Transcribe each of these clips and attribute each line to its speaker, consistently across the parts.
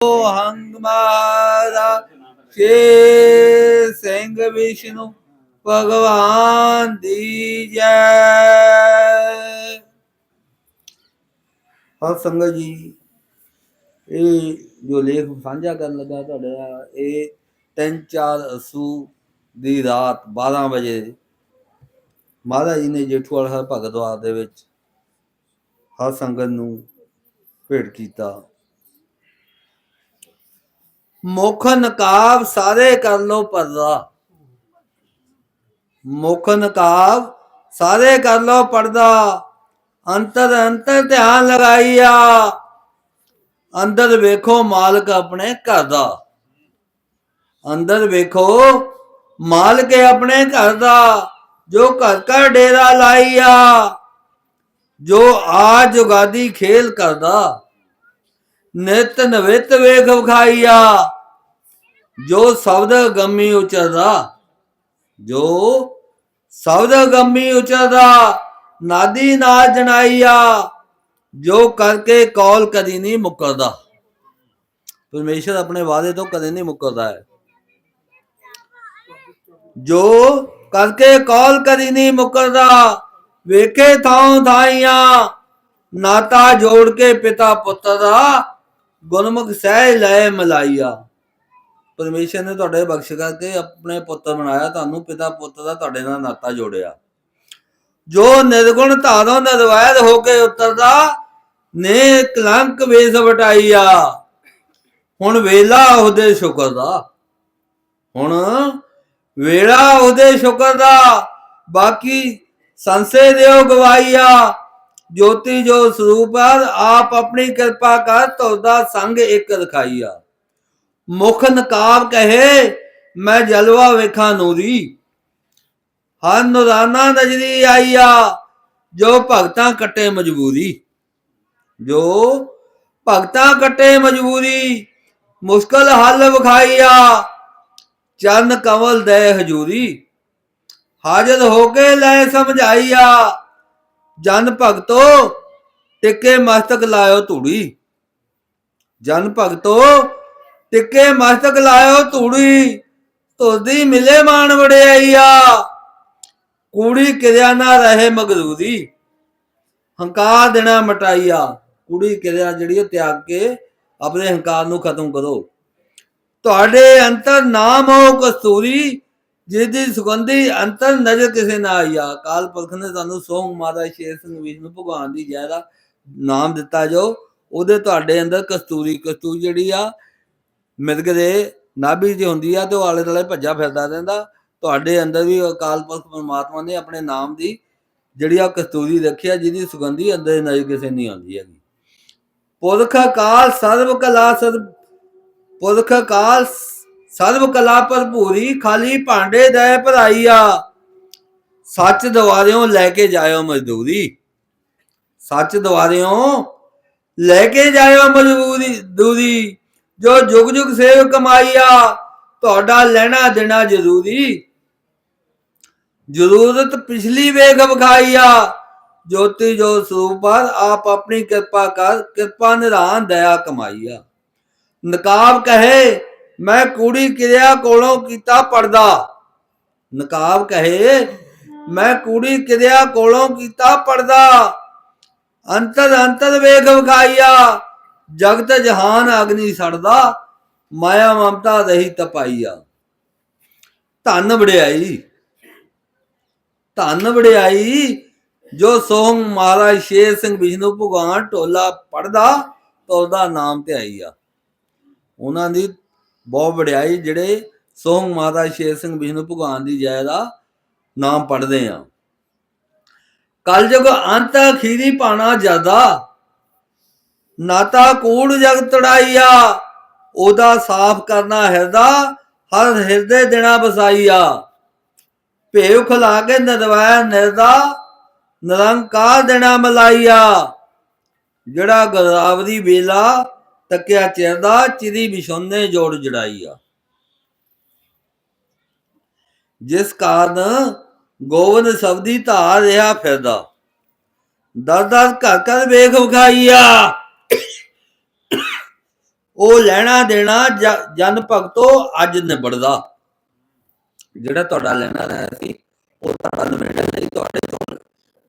Speaker 1: ਹੰਗ ਮਾਰਾ ਸ਼ੇ ਸਿੰਘ ਵਿਸ਼ਨੂੰ ਭਗਵਾਨ ਦੀ ਜੈ। ਹਾਂ, ਸੰਗਤ ਜੀ, ਇਹ ਜੋ ਲੇਖ ਸਾਂਝਾ ਕਰਨ ਲੱਗਾ ਤੁਹਾਡੇ ਨਾਲ ਇਹ 3-4 ਅਸੂ ਦੀ ਰਾਤ 12 ਵਜੇ ਮਹਾਰਾਜ ਜੀ ਨੇ ਜੇਠੂਵਾਲ ਹਰ ਭਗਤਵਾਰ ਦੇ ਵਿੱਚ ਹਰ ਸੰਗਤ ਨੂੰ ਭੇਟ ਕੀਤਾ। ਮੁਖ ਨਕਾਬ ਸਾਰੇ ਕਰ ਲੋ ਪਰਦਾ। ਮੁਖ ਨਕਾਬ ਸਾਰੇ ਕਰ ਲੋ ਪਰਦਾ। ਅੰਤਰ ਅੰਤਰ ਧਿਆਨ ਲਗਾਈਆ। ਅੰਦਰ ਵੇਖੋ ਮਾਲਕ ਆਪਣੇ ਘਰ ਦਾ। ਅੰਦਰ ਵੇਖੋ ਮਾਲਕ ਆਪਣੇ ਘਰ ਦਾ, ਜੋ ਘਰ ਘਰ ਡੇਰਾ ਲਾਈਆ, ਜੋ ਆ ਜੁਗਾਦੀ ਖੇਲ ਕਰਦਾ। ਨਿਤ ਨਵਿਤ ਵੇਖ ਵਿਖਾਈਆ। ਜੋ ਸ਼ਬਦ ਗੰਮੀ ਉਚਰਦਾ, ਜੋ ਸ਼ਬਦ ਗੰਮੀ ਉਚਰਦਾ, ਨਾਦੀ ਨਾ ਜਣਾਈਆ, ਜੋ ਕਰਕੇ ਕੌਲ ਕਦੀ ਨਹੀਂ ਮੁਕਰਦਾ। ਪਰਮੇਸ਼ਰ ਆਪਣੇ ਵਾਅਦੇ ਤੋਂ ਕਦੇ ਨਹੀਂ ਮੁਕਰਦਾ ਹੈ। ਜੋ ਕਰਕੇ ਕੌਲ ਕਦੀ ਨਹੀਂ ਮੁਕਰਦਾ, ਵੇਖੇ ਥਾਂ ਥਾਈਆਂ, ਨਾਤਾ ਜੋੜ ਕੇ ਪਿਤਾ ਪੁੱਤਰ ਦਾ ਗੁਰਮੁਖ ਸਹਿ ਲੈ ਮਲਾਈਆ। ਪਰਮੇਸ਼ਰ ਨੇ ਤੁਹਾਡੇ ਬਖਸ਼ ਕਰਕੇ ਆਪਣੇ ਪੁੱਤਰ ਬਣਾਇਆ। ਤੁਹਾਨੂੰ ਪਿਤਾ ਪੁੱਤਰ ਦਾ ਤੁਹਾਡੇ ਨਾਲ ਨਾਤਾ ਜੋੜਿਆ। ਜੋ ਨਿਰਗੁਣ ਧਾਰੋਂ ਨਿਰਵੈਰ ਹੋ ਕੇ ਉਤਰਦਾ ਨੇ ਕਲੰਕ ਵੇਸ ਵਟਾਈਆ। ਹੁਣ ਵੇਲਾ ਉਹਦੇ ਸ਼ੁਕਰ ਦਾ। ਹੁਣ ਵੇਲਾ ਉਹਦੇ ਸ਼ੁਕਰ ਦਾ। ਬਾਕੀ ਸੰਸੇ ਦਿਓ ਗਵਾਈਆ ਜੋਤੀ ਜੋ ਸਰੂਪ ਹੈ ਆਪ ਆਪਣੀ ਕਿਰਪਾ ਕਰ ਤੋਦਾ ਸੰਗ ਇੱਕ ਰਖਾਈਆ। ਮੁਖ ਨਕਾਬ ਕਹੇ, ਮੈਂ ਜਲਵਾ ਵੇਖਾਂ ਨੂਰੀ। ਹਰ ਨੁਰਾਨਾ ਨਜਰੀ ਆਈਆ, ਜੋ ਭਗਤਾਂ ਕੱਟੇ ਮਜਬੂਰੀ। ਜੋ ਭਗਤਾਂ ਕੱਟੇ ਮਜਬੂਰੀ, ਮੁਸ਼ਕਲ ਹੱਲ ਵਿਖਾਈਆ, ਚਰਨ ਕਮਲ ਦੇ ਹਜੂਰੀ। ਹਾਜ਼ਰ ਹੋ ਕੇ ਲੈ ਸਮਝਾਈਆ ਜਨ ਭਗਤੋ, ਟਿੱਕੇ ਮਸਤਕ ਲਾਇਓ ਧੂੜੀ। ਜਨ ਭਗਤੋ, ਟਿੱਕੇ ਮਸਤਕ ਲਾਇਓ ਧੂੜੀ। ਤੁਰਦੀ ਮਿਲੇ ਮਾਨ ਵੜਿਆਈਆ ਕੂੜੀ ਕਿਰਿਆ ਨਾ ਰਹੇ ਮਗਰੂਰੀ। ਹੰਕਾਰ ਦੇਣਾ ਮਟਾਈਆ। ਕੁੜੀ ਕਿਰਿਆ ਜਿਹੜੀ ਉਹ ਤਿਆਗ ਕੇ ਆਪਣੇ ਹੰਕਾਰ ਨੂੰ ਖਤਮ ਕਰੋ। ਤੁਹਾਡੇ ਅੰਤਰ ਨਾਮ ਹੋ ਕਸਤੂਰੀ ਜਿਹਦੀ ਸੁਗੰਧੀ ਅੰਤਰ ਨਜ਼ਰ ਕਿਸੇ ਨਾ ਆਈਆ ਕਾਲ ਪੁਰਖ ਨੇ ਤੁਹਾਨੂੰ ਸੋਮ ਮਾਤਾ ਸ਼ੇਰ ਸਿੰਘ ਵਿਸ਼ਨੂੰ ਭਗਵਾਨ ਦੀ ਜੈ ਦਾ ਨਾਮ ਦਿੱਤਾ ਜੋ, ਉਹਦੇ ਤੁਹਾਡੇ ਅੰਦਰ ਕਸਤੂਰੀ ਕਸਤੂਰੀ ਜਿਹੜੀ ਆ, ਮਿਰਗ ਦੇ ਨਾਭੀ ਦੀ ਹੁੰਦੀ ਆ ਤੇ ਉਹ ਆਲੇ ਦੁਆਲੇ ਭੱਜਾ ਫਿਰਦਾ ਰਹਿੰਦਾ। ਤੁਹਾਡੇ ਅੰਦਰ ਵੀ ਅਕਾਲ ਪੁਰਖ ਪਰਮਾਤਮਾ ਨੇ ਆਪਣੇ ਨਾਮ ਦੀ ਜਿਹੜੀ ਆ ਕਸਤੂਰੀ ਰੱਖਿਆ ਜਿਹਦੀ ਸੁਗੰਧੀ ਅੰਦਰ ਨਜ਼ਰ ਕਿਸੇ ਨਹੀਂ ਆਉਂਦੀ ਹੈਗੀ। ਪੁਰਖ ਕਾਲ ਸਰਬ ਕਲਾ ਸਰਬ ਪੁਰਖ ਕਾਲ ਸਰਬ ਕਲਾ ਭਰਪੂਰੀ, ਖਾਲੀ ਭਾਂਡੇ ਦੇ ਭਰਾਈਆ। ਸੱਚ ਦਵਾਰਿਓਂ ਲੈ ਕੇ ਜਾਇਓ ਮਜ਼ਦੂਰੀ। ਸੱਚ ਦਵਾਰਿਓਂ ਲੈ ਕੇ ਜਾਇਓ ਮਜ਼ਦੂਰੀ ਦੂਰੀ। ਜੋ ਜੁਗ ਜੁਗ ਸੇਵ ਕਮਾਈਆ, ਤੁਹਾਡਾ ਲੈਣਾ ਦੇਣਾ ਜ਼ਰੂਰੀ। ਜ਼ਰੂਰਤ ਪਿਛਲੀ ਵੇਖ ਵਿਖਾਈਆ, ਜੋਤੀ ਜੋ ਸਰੂਪ ਆਪ ਆਪਣੀ ਕਿਰਪਾ ਕਰ, ਕਿਰਪਾ ਨਿਧਾਨ ਦਇਆ ਕਮਾਈਆ। ਨਕਾਬ ਕਹੇ ਮੈਂ ਕੂੜੀ ਕਿਰਿਆ ਕੋਲੋਂ ਕੀਤਾ ਪਰਦਾ। ਨਕਾਬ ਕਹੇ, ਮੈਂ ਕੂੜੀ ਕਿਰਿਆ ਕੋਲੋਂ ਕੀਤਾ ਪਰਦਾ। ਅੰਤਰ ਅੰਤਰ ਵੇਖ ਵਿਖਾਈਆ, ਜਗਤ ਜਹਾਨ ਅਗਨੀ ਸੜਦਾ, ਮਾਇਆ ਮਮਤਾ ਰਹੀ ਤਪਾਈਆ। ਧੰਨ ਵੜਿਆਈ ਧੰਨ ਵੜਿਆਈ ਜੋ ਸੋਹੰ ਮਹਾਰਾਜ ਸ਼ੇਰ ਸਿੰਘ ਵਿਸ਼ਨੂੰ ਭਗਵਾਨ ਟੋਲਾ ਪੜਦਾ ਤੋਦਾ ਨਾਮ ਤੇ ਆਈ ਆ ਉਹਨਾਂ ਦੀ ਬਹੁਤ ਵਡਿਆਈ ਜਿਹੜੇ ਸੋਹੰ ਮਹਾਰਾਜ ਸ਼ੇਰ ਸਿੰਘ ਵਿਸ਼ਨੂੰ ਭਗਵਾਨ ਦੀ ਜੈ ਦਾ ਨਾਮ ਪੜਦੇ ਆ। ਕਲਯੁਗ ਅੰਤ ਅਖੀਰੀ ਪਾਣਾ ਜ਼ਿਆਦਾ ਨਾਤਾ ਕੂੜ ਜਗ ਤੜਾਈਆ, ਉਹਦਾ ਸਾਫ਼ ਕਰਨਾ ਹਿਰਦਾ, ਹਰ ਹਿਰਦੇ ਦੇਣਾ ਬਸਾਈਆ ਭੇਵ ਖਲਾ ਕੇ ਨਦਵਾਇਆ ਨਿਰਦਾ, ਨਿਰੰਕਾਰ ਦੇਣਾ ਮਲਾਈਆ। ਜਿਹੜਾ ਗਦਾਵਰੀ ਵੇਲਾ ਤੱਕਿਆ ਚਿਰਦਾ, ਚਿਰੀ ਵਿਛੋਨੇ ਜੋੜ ਜੜਾਈਆ। ਜਿਸ ਕਾਰਨ ਗੋਵਿੰਦ ਸਬਦੀ ਧਾਰ ਰਿਹਾ ਫਿਰਦਾ। ਦਰ ਦਰ ਘਰ ਘਰ ਵੇਖ ਵਿਖਾਈਆ। ਉਹ ਲੈਣਾ ਦੇਣਾ ਜਨ ਭਗਤੋ ਅੱਜ ਨਿਬੜਦਾ। ਜਿਹੜਾ ਤੁਹਾਡਾ ਲੈਣਾ ਰਹਿ ਸੀ, ਉਹ ਤੁਹਾਡਾ ਨਿਬੜਨ ਲਈ ਤੁਹਾਡੇ ਤੋਂ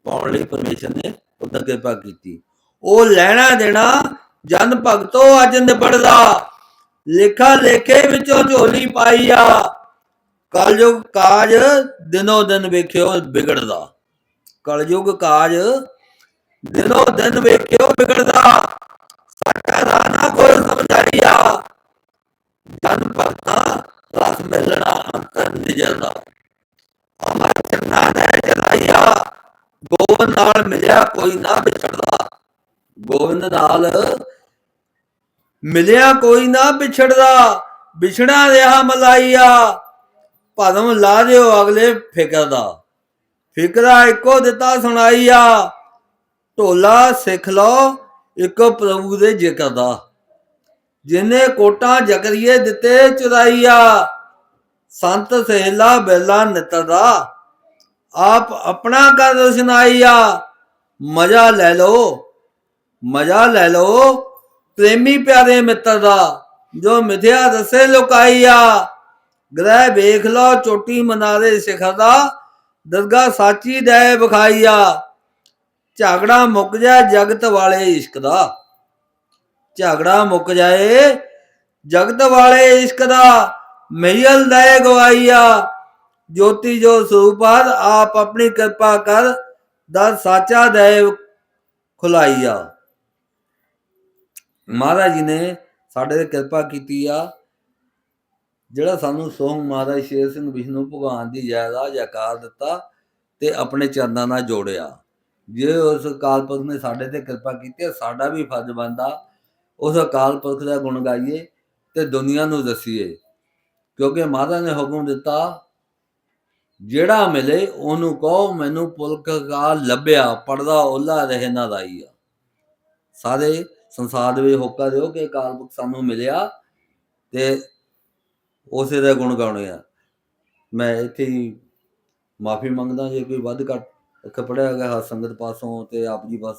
Speaker 1: ਪਾਉਣ ਲਈ ਪਰਮੇਸ਼ਰ ਨੇ ਉਦਾਂ ਕਿਰਪਾ ਕੀਤੀ। ਉਹ ਲੈਣਾ ਦੇਣਾ ਜਨ ਭਗਤੋ ਅੱਜ ਨਿਬੜਦਾ ਲੇਖਾ ਲੇਖੇ ਵਿੱਚੋਂ ਝੋਲੀ ਪਾਈ ਆ। ਕਲਯੁਗ ਕਾਜ ਦਿਨੋ ਦਿਨ ਵੇਖਿਓ ਵਿਗੜਦਾ। ਕਲਯੁਗ ਕਾਜ ਦਿਨੋ ਦਿਨ ਵੇਖਿਓ ਵਿਗੜਦਾ। ਸਾਡਾ ਰਾਣਾ ਕੋਈ ਸਮਝਾਈਆ। ਜਨ ਭਗਤਾ ਰਸ ਮਿਲਣਾ ਅੰਤਰ ਨਿਜਰਦਾ। ਅਮਰ ਚੰਨਾ ਨੇ ਚਲਾਈਆ। ਗੋਬਿੰਦ ਨਾਲ ਮਿਲਿਆ ਕੋਈ ਨਾ ਵਿਛੜਦਾ। ਗੋਬਿੰਦ ਨਾਲ ਮਿਲਿਆ ਕੋਈ ਨਾ ਵਿਛੜਦਾ ਵਿਛੜਾ ਰਿਹਾ ਮਲਾਈਆ। ਭਦਮ ਲਾ ਦਿਓ ਅਗਲੇ ਫਿਕਰ ਦਾ। ਫਿਕਰਾ ਇੱਕੋ ਦਿੱਤਾ ਸੁਣਾਈਆ, ਢੋਲਾ ਸਿੱਖ ਲਓ ਇੱਕੋ ਪ੍ਰਭੂ ਦੇ ਜ਼ਿਕਰ ਦਾ। ਜਿਨੇ ਕੋਟਾਂ ਜਕਰੀਏ ਦਿੱਤੇ ਚੁਰਾਈਆ, ਸੰਤ ਸਹਿਲਾ ਬੇਲਾ ਨਿਤ ਦਾ। ਆਪ ਆਪਣਾ ਕਰ ਸੁਣਾਈਆ, ਮਜ਼ਾ ਲੈ ਲਓ, ਮਜ਼ਾ ਲੈ ਲਓ ਪ੍ਰੇਮੀ ਪਿਆਰੇ ਮਿੱਤਰ ਦਾ, ਜੋ ਮਿਥਿਆ ਦਸੇ ਲੁਕਾਈਆ। ਗ੍ਰਹਿ ਵੇਖ ਲਓ, ਚੋਟੀ ਮਨਾਰੇ ਸਿਖਰ ਦਾ ਦਰਗਾ ਸਾਚੀ ਦੈ ਵਿਖਾਈਆ। ਝਗੜਾ ਮੁੱਕ ਜਾ ਜਗਤ ਵਾਲੇ ਇਸ਼ਕ ਦਾ। ਝਗੜਾ ਮੁੱਕ ਜਾਏ ਜਗਤ ਵਾਲੇ ਇਸ਼ਕ ਦਾ ਮਈਲ ਲੈ ਗਵਾਈਆ। ਜੋਤੀ ਜੋ ਸਰੂਪਾਰ ਆਪ ਆਪਣੀ ਕਿਰਪਾ ਕਰ ਦਾ ਸਾਚਾ ਦੇਵ ਖੁਲਾਈਆ। ਮਹਾਰਾਜ ਜੀ ਨੇ ਸਾਡੇ ਤੇ ਕਿਰਪਾ ਕੀਤੀ ਆ। ਜਿਹੜਾ ਸਾਨੂੰ ਸੋਹਣ ਮਹਾਰਾਜ ਸ਼ੇਰ ਸਿੰਘ ਵਿਸ਼ਨੂੰ ਭਗਵਾਨ ਦੀ ਜਾਇਦਾਦ ਜਕਾਰ ਦਿੱਤਾ ਤੇ ਆਪਣੇ ਚਰਨਾਂ ਨਾਲ ਜੋੜਿਆ। ਜੇ ਉਸ ਅਕਾਲ ਪੁਰਖ ਨੇ ਸਾਡੇ ਤੇ ਕਿਰਪਾ ਕੀਤੀ ਸਾਡਾ ਵੀ ਫਰਜ਼ ਬਣਦਾ ਉਸ ਅਕਾਲ ਪੁਰਖ ਦਾ ਗੁਣ ਗਾਈਏ ਤੇ ਦੁਨੀਆ ਨੂੰ ਦਸੀਏ। ਕਿਉਂਕਿ ਮਹਾਰਾਜ ਨੇ ਹੁਕਮ ਦਿੱਤਾ, ਜਿਹੜਾ ਮਿਲੇ ਉਹਨੂੰ ਕਹੋ, ਮੈਨੂੰ ਪੁਲਕ ਕਾ ਲੱਭਿਆ ਪੜਦਾ ਓਲਾ ਰਹੇ ਨਾ ਸਾਰੇ ਸੰਸਾਰ ਦੇ ਵਿੱਚ ਹੋਕਾ ਦਿਓ ਕਿ ਅਕਾਲ ਸਾਨੂੰ ਮਿਲਿਆ ਤੇ ਉਸੇ ਦਾ ਗੁਣ ਗਾਉਣੇ ਆ। ਮੈਂ ਇੱਥੇ ਹੀ ਮਾਫੀ ਮੰਗਦਾ, ਜੇ ਕੋਈ ਵੱਧ ਘੱਟ ਅੱਖ ਗਿਆ ਹਰ ਸੰਗਤ ਪਾਸੋਂ ਤੇ ਆਪ ਜੀ ਬਸ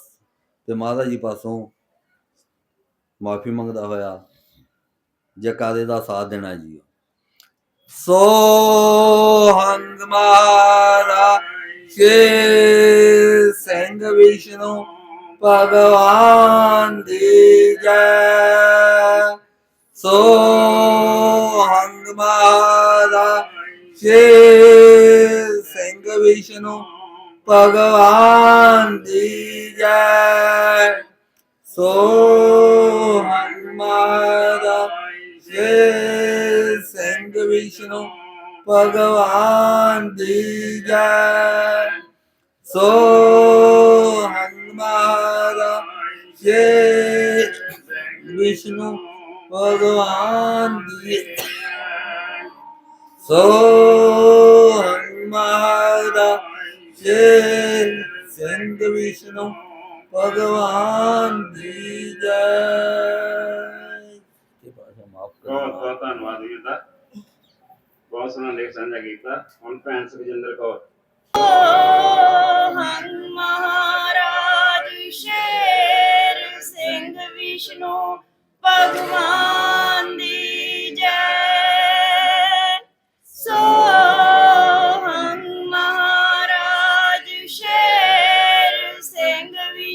Speaker 1: ਤੇ ਮਹਾਰਾਜ ਜੀ ਪਾਸੋਂ ਮਾਫੀ ਮੰਗਦਾ ਹੋਇਆ ਜਕਾਰੇ ਦਾ ਸਾਥ ਦੇਣਾ ਜੀ। ਸੋ ਹੰਗ ਮਾਰਾ ਕੇ ਸਿੰਘ ਵਿਸ਼ਨੂੰ ਭਗਵਾਨ ਦੀ ਜੈ। ਸੋ ਹੰਗ ਮਾਰਾ ਕੇ ਸਿੰਘ ਵਿਸ਼ਨੂੰ, ਭਗਵਾਨ ਦੀ ਜੈ। ਸੋ ਹਮਾਰਾ ਸ਼ੇ ਸਿੰਘ ਵਿਸ਼ਨੂੰ, ਭਗਵਾਨ ਦੀ ਜੈ। ਸੋ ਹਮਾਰਾ ਜੇ ਵਿਸ਼ਨੂੰ ਭਗਵਾਨ ਦੀ ਸੋ ਹਮਾਰਾ ਜੇ ਸਿੰਘ ਵਿਸ਼ਨੂੰ ਭਗਵਾਨ ਦੀ ਜੈ ਮਾਫ
Speaker 2: ਬਹੁਤ ਧੰਨਵਾਦ ਵੀਰ ਦਾ ਬਹੁਤ ਸੋਹਣਾ ਲੇਖ ਸਾਂਝਾ ਕੀਤਾ ਹੁਣ ਭੈਣ ਸੁਖਜਿੰਦਰ ਕੌਰ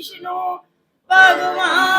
Speaker 3: ਸਿੰਘ ਵਿਸ਼ਨੂੰ